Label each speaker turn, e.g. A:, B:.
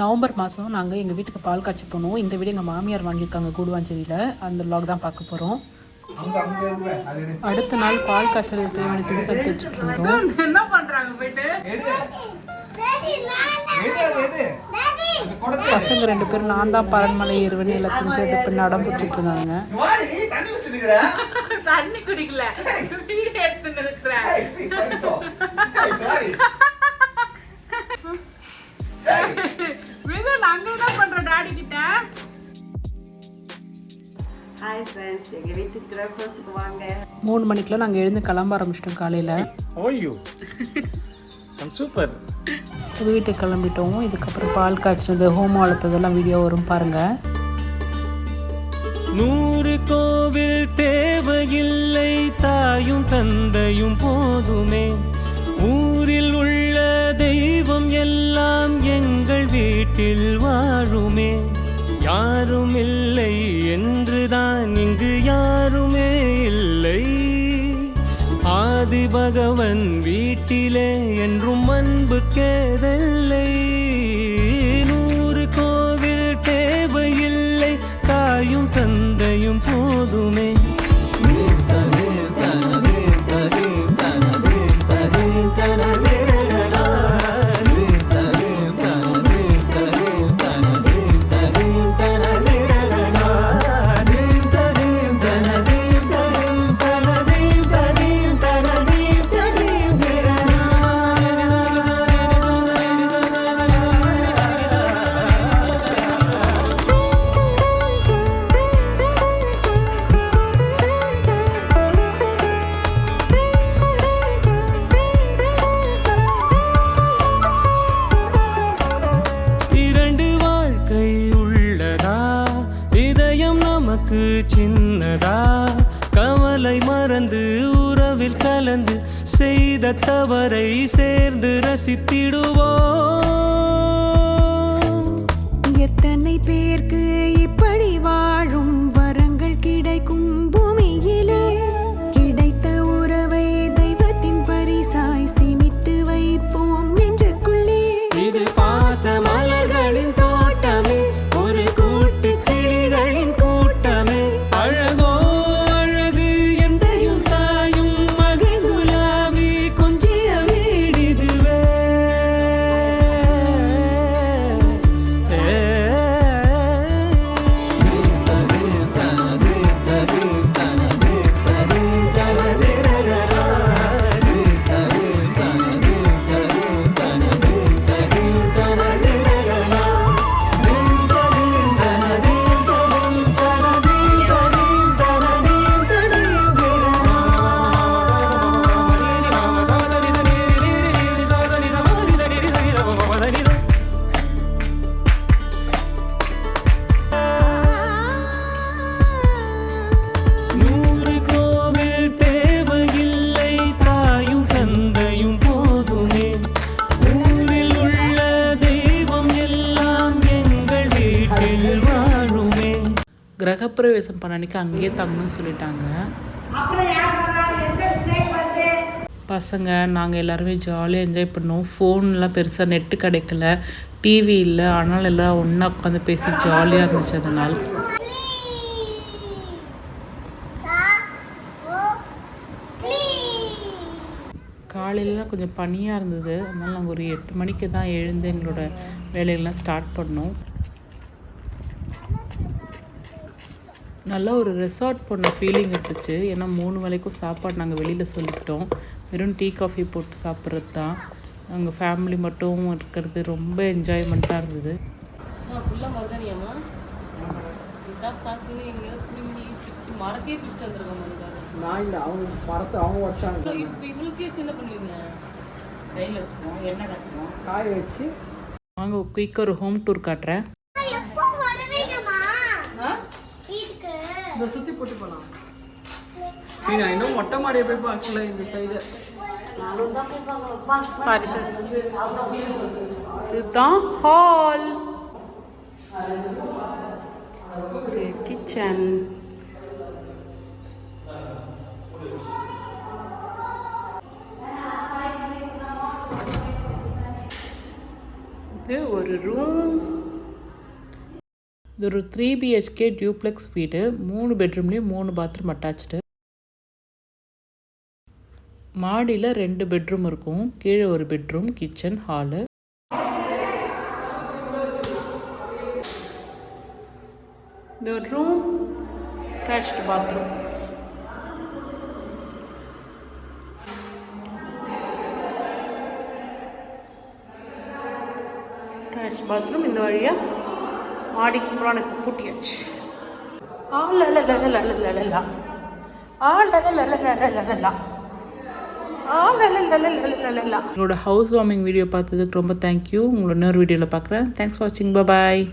A: November மாதம் நாங்கள் எங்கள் வீட்டுக்கு பால் காய்ச்ச போனோம். இந்த வீடு எங்கள் மாமியார் வாங்கியிருக்காங்க கூடுவாஞ்சேரியில். அந்த vlog தான் பார்க்க போகிறோம்
B: அங்க அங்க இருக்க அது எடு.
A: அடுத்த நாள் பால் காய்ச்சலுக்கு தேவையான துணி கட்டு வச்சுட்டு இருந்தோம்.
C: என்ன பண்றாங்க போயிட்டு.
A: பசங்க ரெண்டு பேரும் நான் தான் பரண்மலை ஏறுவேன்னு எல்லாத்தையும் கேட்டு பின்ன அடம் பிடிச்சிட்டு இருந்தாங்க.
B: வாடி தண்ணி வச்சிருக்கிற
C: தண்ணி குடிக்கல. விது நாங்க என்ன பண்றோம் டாடி கிட்ட?
D: ஹாய் ஃப்ரெண்ட்ஸ் எங்கள் வீட்டுக்கு கிரகத்துக்கு வாங்க.
A: மூணு மணிக்கெலாம் நாங்கள் எழுந்து கிளம்ப ஆரம்பிச்சிட்டோம் காலையில்.
E: How are you? I'm super.
A: புது வீட்டுக்கு கிளம்பிட்டோம். இதுக்கப்புறம் பால் காய்ச்சினது ஹோமம் வளர்த்ததெல்லாம் வீடியோ வரும் பாருங்கள்
F: நூறு கோவில் தேவையில்லை தாயும் தந்தையும் போதுமே. ஊரில் உள்ள தெய்வம் எல்லாம் எங்கள் வீட்டில் வாழுமே யாரும் இல்லை என்றுதான் இங்கு யாருமே இல்லை. ஆதி பகவன் வீட்டிலே என்றும் அன்பு கேதல்லை நூறு கோவில் தேவையில்லை. தாயும் தந்தையும் போதுமே. உறவில் செய்த தவறை சேர்ந்து ரசித்திடுவோம்.
G: எத்தனை பேருக்கு
A: கிரகப்பிரவேசம் பண்ண அன்னைக்கு அங்கேயே தங்கணும்னு சொல்லிட்டாங்க. பசங்க நாங்கள் எல்லாருமே ஜாலியாக என்ஜாய் பண்ணோம். ஃபோன்லாம் பெருசாக நெட்டு கிடைக்கல. டிவி இல்லை. ஆனால் எல்லாம் ஒன்றா உட்காந்து பேசி ஜாலியாக இருந்துச்சு அந்த நாள். காலையிலலாம் கொஞ்சம் பனியாக இருந்தது. அதனால நாங்கள் ஒரு எட்டு மணிக்கு தான் எழுந்து எங்களோட வேலைகள்லாம் ஸ்டார்ட் பண்ணோம். நல்ல ஒரு ரெசார்ட் பண்ண ஃபீலிங் இருந்துச்சு ஏன்னா மூணு வேளைக்கும் சாப்பாடு நாங்கள் வெளியில் சொல்லிக்கிட்டோம் வெறும் டீ காஃபி போட்டு சாப்பிட்றது தான். நாங்கள் ஃபேமிலி மட்டும் இருக்கிறது ரொம்ப என்ஜாய்மெண்ட்டாக இருந்தது.
D: மரத்தையே பிடிச்சிட்டு வந்துருக்கோம்
A: நான் இல்லை அவங்க மரத்தை அவங்க வச்சாங்க.
D: இப்போ இவளுக்கே சின்ன பண்ணுவீங்க? கையில் வச்சுக்கோம் எண்ணெய் காய்ச்சிக்கோம்
A: காய வச்சு. வாங்க குயிக்காக ஒரு ஹோம் டூர் காட்டுறேன்.
C: இந்த சுத்தி போட்டு போலாம். நீங்க இன்னும் மொட்டை மாடியை போய் பார்க்கல இந்த சைடு
A: சாரி சார் இதுதான் ஹால் கிச்சன் இது ஒரு ரூம் இது ஒரு த்ரீ பிஹெச்கே டியூப்ளெக்ஸ் வீடு மூணு பெட்ரூம்லேயும் மூணு பாத்ரூம் அட்டாச்சு மாடியில் ரெண்டு பெட்ரூம் இருக்கும். கீழே ஒரு பெட்ரூம் கிச்சன் ஹாலு இந்த ஒரு room attach bathroom attach bathroom இந்த வழியாக மாடிக்கு போகலான்னு இப்போ பூட்டியாச்சு ஆலலலலலலலா ஆலலலலலலலா என்னோட ஹவுஸ் வார்மிங் வீடியோ பார்த்ததுக்கு ரொம்ப தேங்க்யூ உங்களோட இன்னொரு வீடியோவில் பார்க்குறேன் தேங்க்ஸ் ஃபார் வாட்சிங் பாய்